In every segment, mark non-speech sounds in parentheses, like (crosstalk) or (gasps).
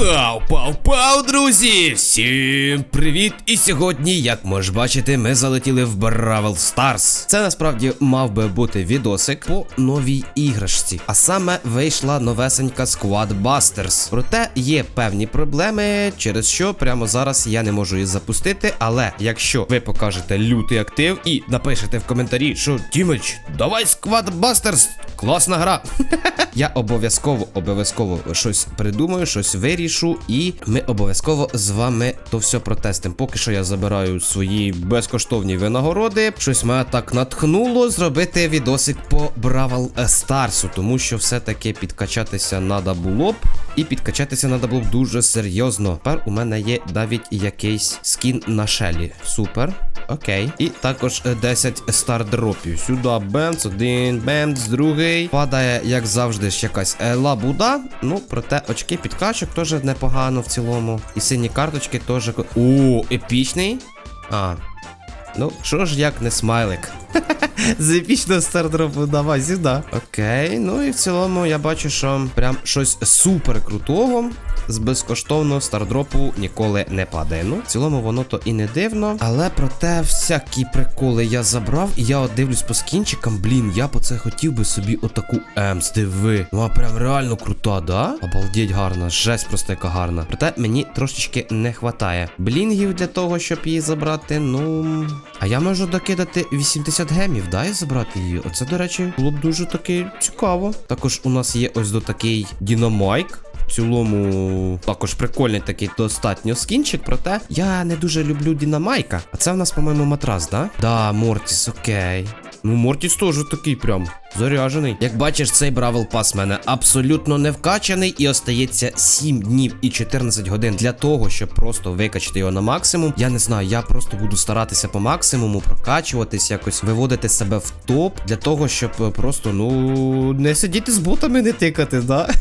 Пау, пау, пау, друзі! Всім привіт! І сьогодні, як можеш бачити, ми залетіли в Бравл Старс. Це насправді мав би бути відосик по новій іграшці. А саме вийшла новесенька Squad Busters. Проте є певні проблеми, через що прямо зараз я не можу її запустити. Але якщо ви покажете лютий актив і напишете в коментарі, що Тімич, давай Squad Busters, класна гра. Я обов'язково, обов'язково щось придумаю, щось вирішу, і ми обов'язково з вами то все протестимо. Поки що я забираю свої безкоштовні винагороди. Щось мене так натхнуло зробити відосик по Бравл Старсу, тому що все-таки підкачатися надо було б. І підкачатися надо було б дуже серйозно. Тепер у мене є навіть якийсь скін на шелі. Супер. Окей. І також е, 10 стардропів. Сюди бенц, один, бенц, другий. Падає, як завжди, ж якась е, лабуда. Ну, проте очки підкачок теж непогано в цілому. І сині карточки теж. О, епічний. А. Ну, що ж як не смайлик. (laughs) З епічного стардропу давай сюди. Окей, ну і в цілому я бачу, що прям щось супер крутого. З безкоштовного стардропу ніколи не падає. Ну, в цілому воно то і не дивно. Але проте всякі приколи я забрав. І я от дивлюсь по скінчикам. Блін, я по це хотів би собі отаку Емс, диви. Ну а прям реально крута, да? Обалдеть гарна, жесть просто яка гарна. Проте мені трошечки не хватає. Блінгів для того, щоб її забрати. Ну. А я можу докидати 80 гемів, дай забрати її. Оце, до речі, було б дуже таки цікаво. Також у нас є ось до такий Дінамайк. В цілому також прикольний такий достатньо скінчик, проте я не дуже люблю Дінамайка. А це в нас, по-моєму, матрас, да? Да, Мортіс, окей. Ну, Мортіс теж такий прям заряжений. Як бачиш, цей Бравл Пас в мене абсолютно не вкачаний і остається 7 днів і 14 годин для того, щоб просто викачати його на максимум. Я не знаю, я просто буду старатися по максимуму прокачуватись, якось виводити себе в топ для того, щоб е, просто, ну, не сидіти з ботами, не тикати, да? (laughs)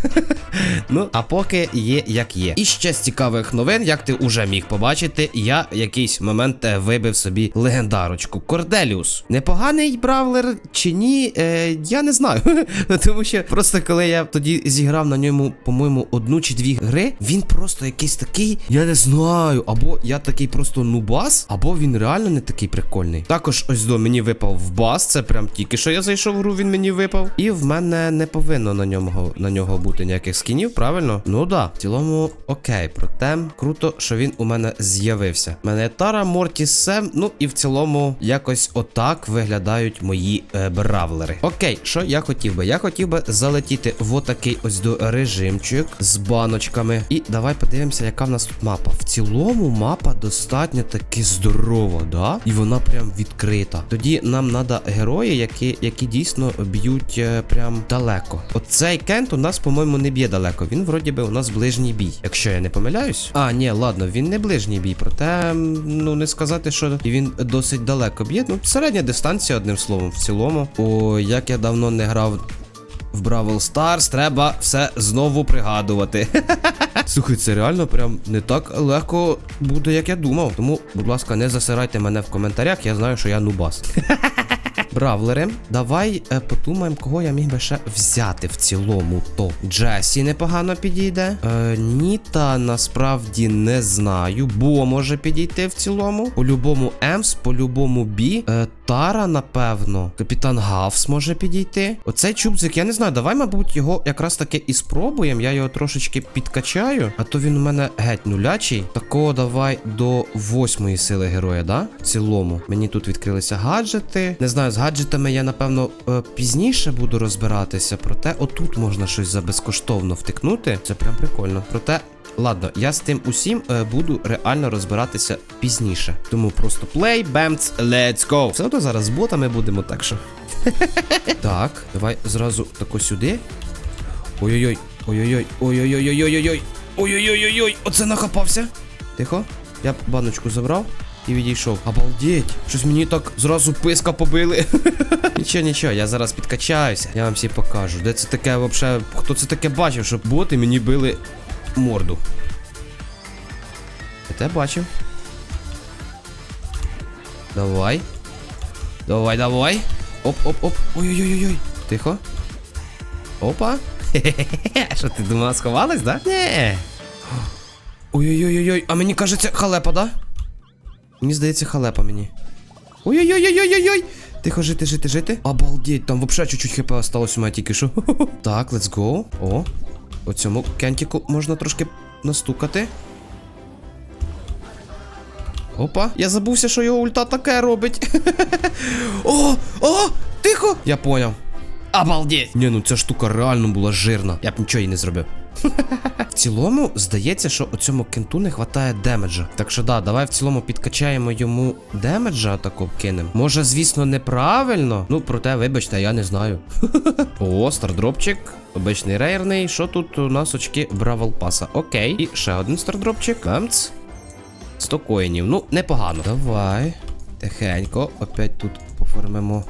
Ну, а поки є як є. І ще з цікавих новин, як ти уже міг побачити, я якийсь момент е, вибив собі легендарочку. Корделіус. Непоганий бравлер чи ні? Е, я не знаю. (laughs) Тому що просто коли я тоді зіграв на ньому, по-моєму, одну чи дві гри, він просто якийсь такий, я не знаю. Або я такий просто нубас, або він реально не такий прикольний. Також ось до мені випав в бас. Це прям тільки що я зайшов в гру, він мені випав. І в мене не повинно на ньому на нього бути ніяких скінів, правильно? Ну да, в цілому окей. Проте круто, що він у мене з'явився. У Мене Тара, Мортіс, Сем, ну і в цілому якось отак виглядають мої е, бравлери. Окей, що я хотів би? Я хотів би залетіти в отакий ось до режимчик з баночками. І давай подивимося, яка в нас тут мапа. В цілому мапа достатньо таки здорова, да? І вона прям відкрита. Тоді нам треба герої, які, які дійсно б'ють е, прям далеко. Оцей кент у нас, по-моєму, не б'є далеко. Він вроді би у нас ближній бій. Якщо я не помиляюсь. А, ні, ладно, він не ближній бій, проте, ну не сказати, що він досить далеко б'є. Ну, середня дистанція, одним словом, в цілому. О, як я давно не грав. В Бравл Старс треба все знову пригадувати. (laughs) Слухай, це реально прям не так легко буде, як я думав. Тому, будь ласка, не засирайте мене в коментарях, я знаю, що я нубас. (laughs) Бравлери, давай е, подумаємо, кого я міг би ще взяти в цілому. То Джесі непогано підійде. Е, Ніта насправді не знаю. Бо може підійти в цілому. По-любому Емс, по-любому Бі. Е, Тара, напевно. Капітан Гавс може підійти. Оцей чубзик, я не знаю. Давай, мабуть, його якраз таки і спробуємо. Я його трошечки підкачаю. А то він у мене геть нулячий. Такого давай до восьмої сили героя, да? В цілому. Мені тут відкрилися гаджети. Не знаю, гаджетами я, напевно, е, пізніше буду розбиратися. Проте отут можна щось за безкоштовно втикнути. Це прям прикольно. Проте. Ладно, я з тим усім е, буду реально розбиратися пізніше. Тому просто play, bamts, let's go. Все одно зараз з ботами будемо, так що. (laughs) так, давай зразу тако сюди. Ой-ой-ой, ой-ой-ой, ой-ой-ой-ой-ой-ой. Ой-ой-ой-ой, оце нахапався. Тихо, я баночку забрав і відійшов. Обалдеть, щось мені так зразу писка побили. (laughs) нічого, нічого, я зараз підкачаюся. Я вам всі покажу. Де це таке вообще? Хто це таке бачив, щоб боти мені били морду? Я те бачив. Давай. Давай, давай. Оп-оп-оп. Ой-ой-ой-ой. Тихо. Опа. Хе-хе-хе. (laughs) Що ти думала, сховалась, да? Не. (gasps) Ой-ой-ой-ой, а мені кажеться, халепа, да? Мені здається, халепа мені. Ой-ой-ой-ой-ой-ой! Тихо, жити, жити, жити. Обалдеть, там вообще чуть-чуть хп осталось у мене тільки що. (laughs) Так, let's go. О. По цьому кентіку можна трошки настукати. Опа, я забувся, що його ульта таке робить. (laughs) О! О! Тихо! Я поняв. Обалдеть! Ні, ну ця штука реально була жирна. Я б нічого їй не зробив. (laughs) Цілому, здається, що у цьому кенту не вистачає демеджа. Так що да, давай в цілому підкачаємо йому демеджа, тако кинем. Може, звісно, неправильно. Ну, проте, вибачте, я не знаю. (laughs) О, стардропчик. Обичний рейерний. Що тут у нас очки Бравл Паса? Окей. І ще один стардропчик. Бемц. 100 коїнів. Ну, непогано. Давай. Тихенько. Опять тут поформимо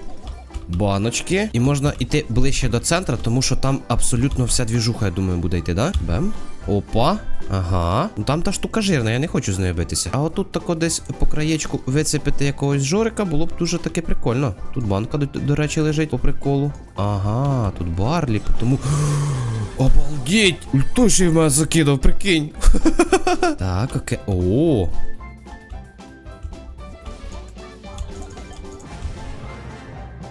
баночки. І можна йти ближче до центра, тому що там абсолютно вся двіжуха, я думаю, буде йти, да? Бем. Опа. Ага. Ну там та штука жирна, я не хочу з нею битися. А отут тако десь по краєчку вицепити якогось жорика було б дуже таки прикольно. Тут банка, до, до речі, лежить по приколу. Ага, тут барлі, тому. (gasps) Обалдеть! Ультой ще в мене закидав, прикинь. (laughs) Так, окей. О.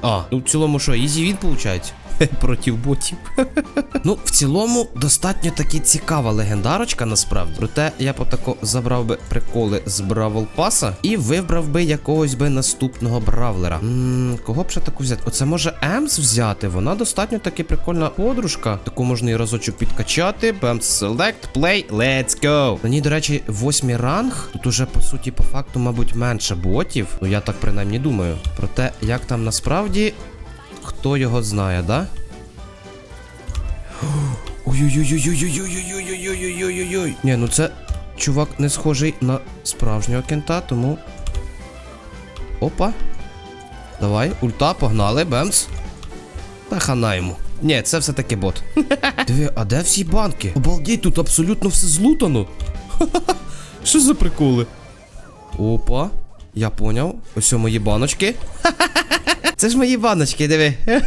А, ну в цілому що, ізі він виходить? (laughs) Проти ботів. (laughs) ну, в цілому, достатньо таки цікава легендарочка, насправді. Проте я потако забрав би приколи з Бравл Паса і вибрав би якогось би наступного бравлера. Ммм, кого б ще таку взяти? Оце може Емс взяти. Вона достатньо таки прикольна подружка. Таку можна і разочок підкачати. Бемс Select, Play, let's go. На ній, до речі, восьмий ранг. Тут уже, по суті, по факту, мабуть, менше ботів. Ну я так принаймні думаю. Проте, як там насправді. Хто його знає, да? Ой-ой-ой-ой-ой-ой-ой-ой-ой-ой-ой-ой-ой-ой. Ні, ну це чувак не схожий на справжнього кента, тому. Опа. Давай, ульта, погнали, бемс. Та хана йому. Ні, це все-таки бот. Диви, а де всі банки? Обалдеть, тут абсолютно все злутано. Що за приколи? Опа. Я поняв. Ось мої баночки. Це ж мої баночки, диви. (laughs)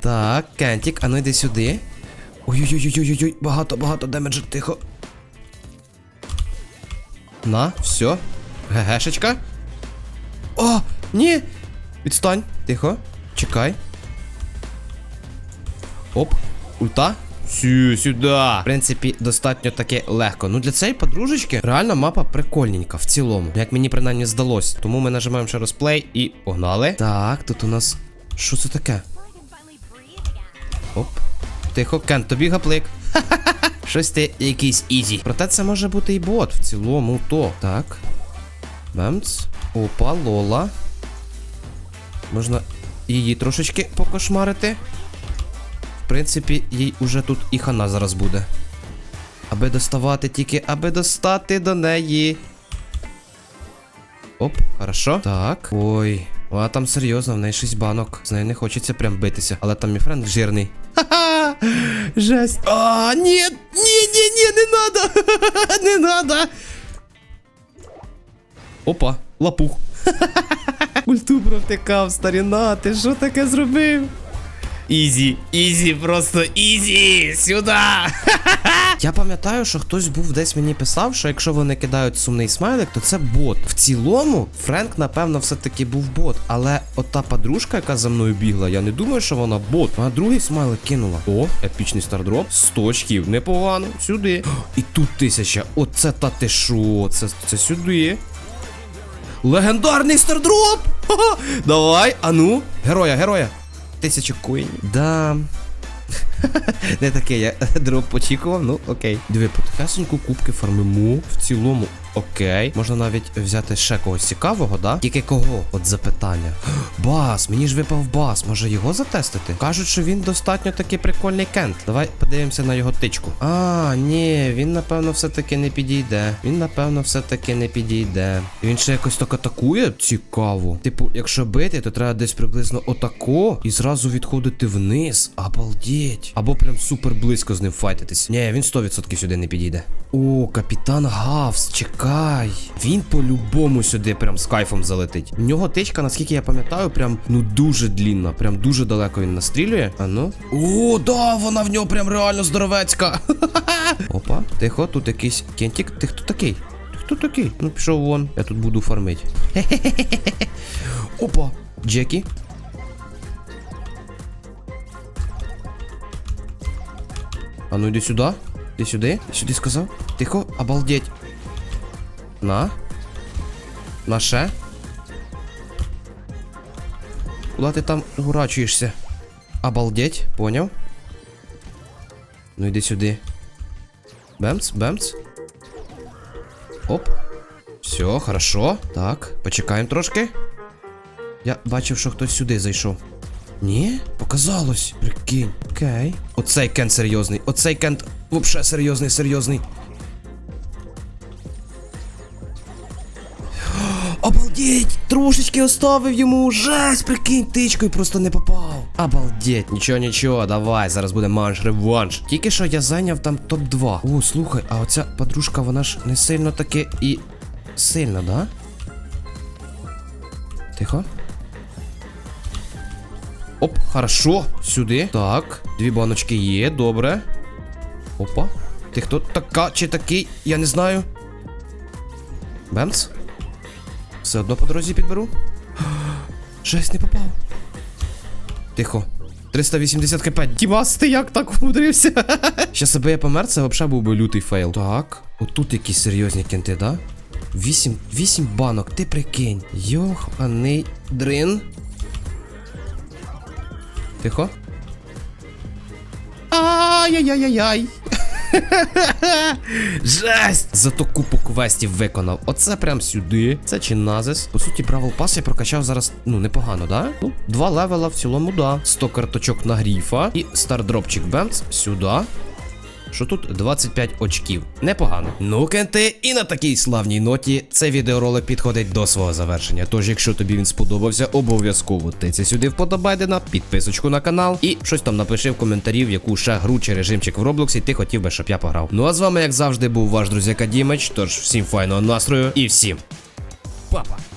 так, Кентік, а ну йди сюди. Ой-ой-ой-ой-ой, багато, багато демеджа, тихо. На, все. Гегешечка. О, ні! Відстань, тихо. Чекай. Оп, ульта. Сю, сюди. В принципі, достатньо таке легко. Ну для цієї подружечки реально мапа прикольненька в цілому. Як мені принаймні здалось. Тому ми нажимаємо ще раз плей і погнали. Так, тут у нас. Що це таке? Оп. Тихо, Кен, тобі гаплик. (laughs) Щось ти якийсь ізі. Проте це може бути і бот в цілому то. Так. Бемц. Опа, Лола. Можна її трошечки покошмарити. В принципі, їй уже тут і хана зараз буде. Аби доставати тільки, аби достати до неї. Оп, хорошо. Так. Ой. Вона там серйозно, в неї 6 банок. З нею не хочеться прям битися. Але там мій френд жирний. Ха-ха! Жесть. А, ні! Ні, ні, ні, не надо! Не надо! Опа, лапух. Ульту провтикав, старіна, ти що таке зробив? Ізі, ізі, просто ізі! Сюди! (laughs) Я пам'ятаю, що хтось був десь мені писав, що якщо вони кидають сумний смайлик, то це бот. В цілому, Френк, напевно, все-таки був бот. Але ота подружка, яка за мною бігла, я не думаю, що вона бот. Вона другий смайлик кинула. О, епічний стардроп. 100 очків. Непогано. Сюди. І тут тисяча. Оце та ти шо? Це, це сюди. Легендарний стардроп! (laughs) Давай, ану. Героя, героя. Тисячу коїнів. Да. (laughs) Не таке, я (laughs) дроп очікував, ну окей. Диви, потихесеньку кубки фармимо. В цілому, окей. Можна навіть взяти ще когось цікавого, да? Тільки кого? От запитання. (gasps) Бас, мені ж випав бас. Може його затестити? Кажуть, що він достатньо такий прикольний кент. Давай подивимося на його тичку. А, ні, він напевно все-таки не підійде. Він, напевно, все-таки не підійде. Він ще якось так атакує? Цікаво. Типу, якщо бити, то треба десь приблизно отако і зразу відходити вниз. Обалдеть. Або прям супер близько з ним файтитись. Ні, він 100% сюди не підійде. О, капітан Гавс, чекай. Він по-любому сюди прям з кайфом залетить. У нього тичка, наскільки я пам'ятаю, прям ну дуже длінна, прям дуже далеко він настрілює. А ну. О, да, вона в нього прям реально здоровецька. (laughs) Опа, тихо, тут якийсь кентик. Ти хто такий? Ти хто такий? Ну пішов вон, я тут буду фармить. (laughs) Опа, Джекі. А ну йди сюди. Іди сюди. Сюди сказав. Тихо, обалдеть. На. На ще. Куда ти там гурачуєшся? Обалдеть, поняв? Ну йди сюди. Бемц, бемц. Оп. Все, хорошо. Так, почекаємо трошки. Я бачив, що хтось сюди зайшов. Ні? Показалось. Прикинь. Окей. Оцей кент серйозний. Оцей кент вообще серйозний, серйозний. Трошечки оставив йому. Жесть, прикинь, тичкою просто не попав. Обалдеть, нічого, нічого, давай, зараз буде манш реванш. Тільки що я зайняв там топ-2. О, слухай, а оця подружка, вона ж не сильно таки і сильна, да? Тихо. Оп, хорошо. Сюди. Так, дві баночки є, добре. Опа. Ти хто така чи такий? Я не знаю. Бемц. Все одно по дорозі підберу. Жесть, не попав. Тихо. 380 кп. Дімас, ти як так умудрився? (laughs) Ще себе я помер, це взагалі був би лютий фейл. Так, отут якісь серйозні кенти, да? 8, 8 банок, ти прикинь. Йох, аний дрин. Тихо. Ай-яй-яй-яй. (laughs) Жесть! Зато купу квестів виконав. Оце прям сюди. Це чи назис. По суті, Бравл Пас я прокачав зараз, ну, непогано, да? Ну, два левела в цілому, да. 100 карточок на гріфа. І стардропчик Бемц сюди. Що тут 25 очків. Непогано. Ну, кенти, і на такій славній ноті цей відеоролик підходить до свого завершення. Тож, якщо тобі він сподобався, обов'язково тиця сюди вподобайдена, підписочку на канал і щось там напиши в коментарі, в яку ще гру чи режимчик в Роблоксі ти хотів би, щоб я пограв. Ну а з вами, як завжди, був ваш друзяка Дімич. Тож всім файного настрою і всім. Папа!